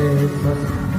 Christmas.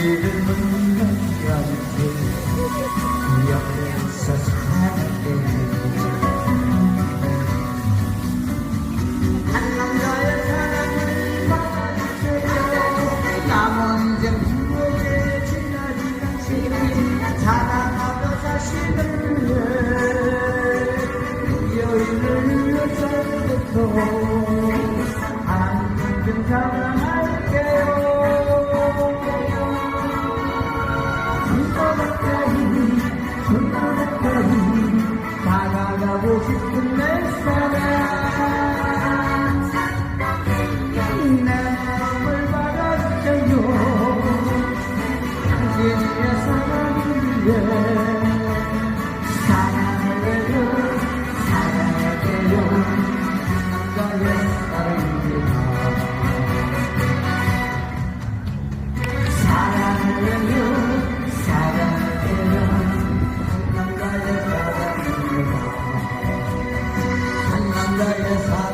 오늘은 운명이 없는 옆에서 사는데 사랑하며 자신을 위해 여인을 위해 전부터 안 믿은 사랑하 Gözükmez sana 세상